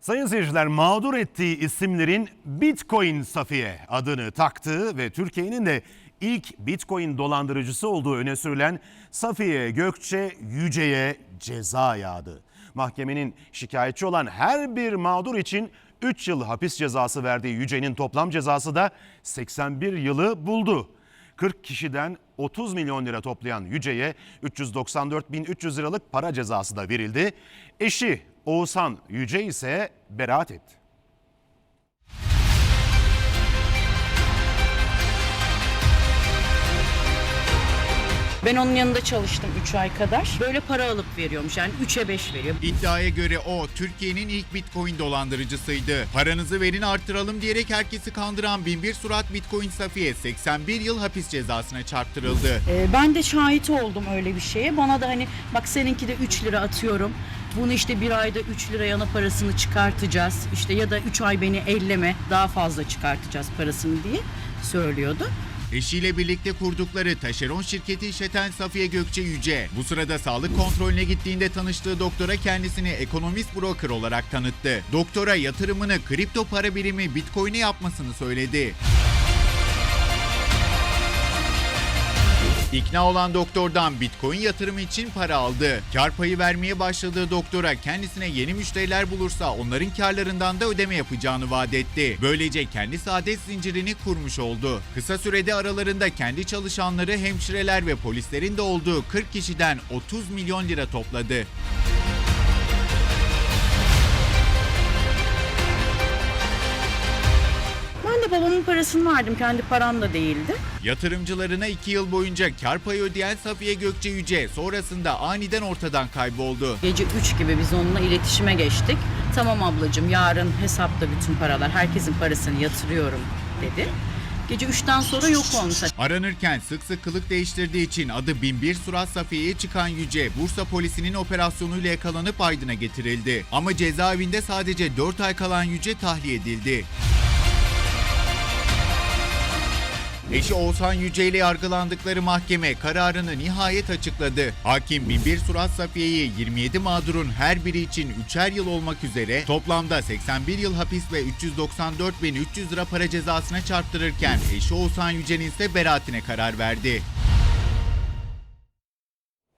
Sayın seyirciler mağdur ettiği isimlerin Bitcoin Safiye adını taktığı ve Türkiye'nin de ilk Bitcoin dolandırıcısı olduğu öne sürülen Safiye Gökçe Yüce'ye ceza yağdı. Mahkemenin şikayetçi olan her bir mağdur için 3 yıl hapis cezası verdiği Yüce'nin toplam cezası da 81 yılı buldu. 40 kişiden 30 milyon lira toplayan Yüce'ye 394.300 liralık para cezası da verildi. Eşi Oğuzhan Yüce ise beraat etti. Ben onun yanında çalıştım 3 ay kadar. Böyle para alıp veriyormuş yani 3'e 5 veriyor. İddiaya göre o Türkiye'nin ilk Bitcoin dolandırıcısıydı. Paranızı verin artıralım diyerek herkesi kandıran binbir surat Bitcoin Safiye 81 yıl hapis cezasına çarptırıldı. Ee, ben de şahit oldum öyle bir şeye. Bana da hani bak seninki de 3 lira atıyorum. Bunu işte bir ayda 3 lira yana parasını çıkartacağız. İşte ya da 3 ay beni elleme daha fazla çıkartacağız parasını diye söylüyordu. Eşiyle birlikte kurdukları taşeron şirketi işleten Safiye Gökçe Yüce, bu sırada sağlık kontrolüne gittiğinde tanıştığı doktora kendisini ekonomist broker olarak tanıttı. Doktora yatırımını kripto para birimi Bitcoin'e yapmasını söyledi. İkna olan doktordan Bitcoin yatırımı için para aldı. Kar payı vermeye başladığı doktora kendisine yeni müşteriler bulursa onların karlarından da ödeme yapacağını vaat etti. Böylece kendi saadet zincirini kurmuş oldu. Kısa sürede aralarında kendi çalışanları, hemşireler ve polislerin de olduğu 40 kişiden 30 milyon lira topladı. De babamın parasını verdim. Kendi param da değildi. Yatırımcılarına 2 yıl boyunca kar payı ödeyen Safiye Gökçe Yüce sonrasında aniden ortadan kayboldu. Gece 3 gibi biz onunla iletişime geçtik. Tamam ablacığım yarın hesapta bütün paralar. Herkesin parasını yatırıyorum dedi. Gece 3'ten sonra yok olmuş. Aranırken sık sık kılık değiştirdiği için adı Binbir Surat Safiye'ye çıkan Yüce, Bursa polisinin operasyonuyla yakalanıp Aydın'a getirildi. Ama cezaevinde sadece 4 ay kalan Yüce tahliye edildi. Eşi Oğuzhan Yüce ile yargılandıkları mahkeme kararını nihayet açıkladı. Hakim Binbir Surat Safiye'yi 27 mağdurun her biri için 3'er yıl olmak üzere toplamda 81 yıl hapis ve 394.300 lira para cezasına çarptırırken eşi Oğuzhan Yüce'nin ise beraatine karar verdi.